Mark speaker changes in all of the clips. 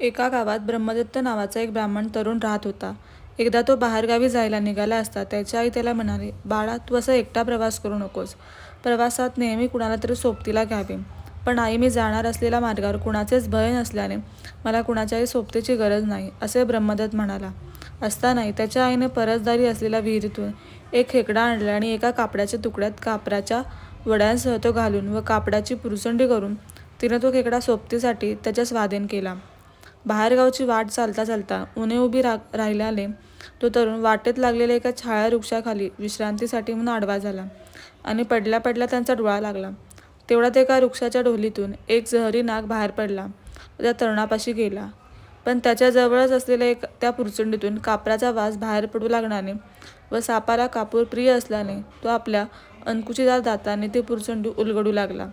Speaker 1: एका गावात ब्रह्मदत्त नावाचा एक ब्राह्मण तरुण राहत होता. एकदा तो बाहेरगावी जायला निघाला असता त्याची आई त्याला म्हणाली, बाळा तू असा एकटा प्रवास करू नकोस. प्रवासात नेहमी कुणाला तरी सोबतीला घ्यावे. पण आई मी जाणार असलेल्या मार्गावर कुणाचेच भय नसल्याने मला कुणाच्याही सोबतीची गरज नाही, असे ब्रह्मदत्त म्हणाला. असतानाही त्याच्या आईने परसदारी असलेल्या विहिरीतून एक खेकडा आणला आणि एका कापडाच्या तुकड्यात कापराच्या वड्यांसह तो घालून व कापडाची पुरुसंडी करून तिने तो खेकडा सोबतीसाठी त्याच्या स्वाधीन केला. बाहेरगावची वाट चालता चालता उणे उभी रा राहिल्याने तो तरुण वाटेत लागलेल्या एका छाया वृक्षाखाली विश्रांतीसाठी म्हणून आडवा झाला आणि पडल्या पडल्या त्यांचा डोळा लागला. तेवढ्यात एका वृक्षाच्या ढोलीतून एक जहरी नाग बाहेर पडला त्या तरुणापाशी गेला. पण त्याच्याजवळच असलेल्या एक त्या पुरचंडीतून कापराचा वास बाहेर पडू लागल्याने व सापाला कापूर प्रिय असल्याने तो आपल्या अंकुशीदार दाताने ती पुरचंडी उलगडू लागला.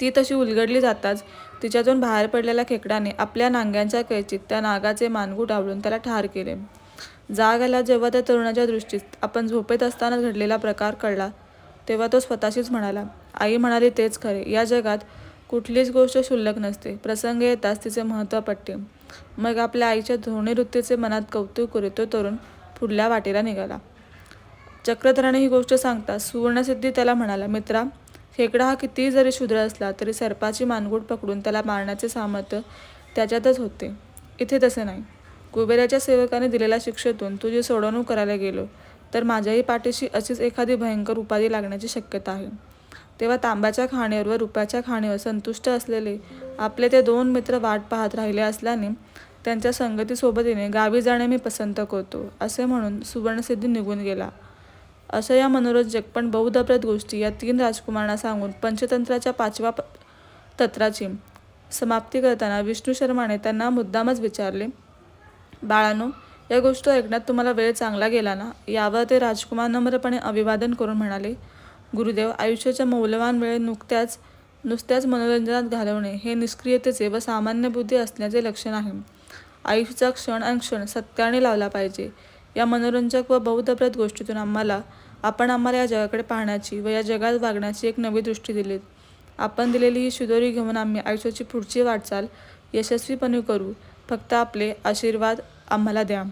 Speaker 1: ती तशी उलगडली जाताच तिच्यातून बाहेर पडलेल्या खेकड्याने आपल्या नांग्यांच्या कैचीत त्या नागाचे मानगू डावलून त्याला ठार केले. जाग आला जेव्हा त्या तरुणाच्या दृष्टीत आपण झोपेत असताना घडलेला प्रकार कळला तेव्हा तो स्वतःशीच म्हणाला, आई म्हणाली तेच खरे. या जगात कुठलीच गोष्ट क्षुल्लक नसते. प्रसंग येताच तिचे महत्त्व पटते. मग आपल्या आईच्या धोरणी वृत्तीचे मनात कौतुक करीत तो तरुण पुढल्या वाटेला निघाला. चक्रधराने ही गोष्ट सांगता सुवर्णसिद्धी त्याला म्हणाला, मित्रा खेकडा हा कितीही जरी क्षुद्र असला तरी सर्पाची मानगूट पकडून त्याला मारण्याचे सामर्थ्य त्याच्यातच होते. इथे तसे नाही. कुबेराच्या सेवकाने दिलेल्या शिक्षेतून तुझी सोडवणूक करायला गेलो तर माझ्याही पाठीशी अशीच एखादी भयंकर उपाधी लागण्याची शक्यता आहे. तेव्हा तांब्याच्या खाणीवर व रुपयाच्या खाणीवर संतुष्ट असलेले आपले ते दोन मित्र वाट पाहत राहिले असल्याने त्यांच्या संगतीसोबतीने गावी जाणे मी पसंत करतो, असे म्हणून सुवर्णसिद्धी निघून गेला. असं या मनोरंजक पण बोधप्रद गोष्टी या तीन राजकुमारांना सांगून पंचतंत्राच्या पाचव्या तत्राची समाप्ती करताना विष्णू शर्माने त्यांना मुद्दामच विचारले, बाळांनो, या गोष्ट ऐकण्यात तुम्हाला वेळ चांगला गेला ना? यावर ते राजकुमार नम्रपणे अभिवादन करून म्हणाले, गुरुदेव आयुष्याच्या मौल्यवान वेळ नुकत्याच नुसत्याच मनोरंजनात घालवणे हे निष्क्रियतेचे व सामान्य बुद्धी असण्याचे लक्षण आहे. आयुष्याचा क्षण अन क्षण सत्याने लावला पाहिजे. या मनोरंजक व बौद्धप्रद गोष्टीतून आम्हाला आपण आम्हाला या जगाकडे पाहण्याची व या जगात वागण्याची एक नवी दृष्टी दिलीत. आपण दिलेली ही शिदोरी घेऊन आम्ही आयुष्याची पुढची वाटचाल यशस्वीपणे करू. फक्त आपले आशीर्वाद आम्हाला द्या.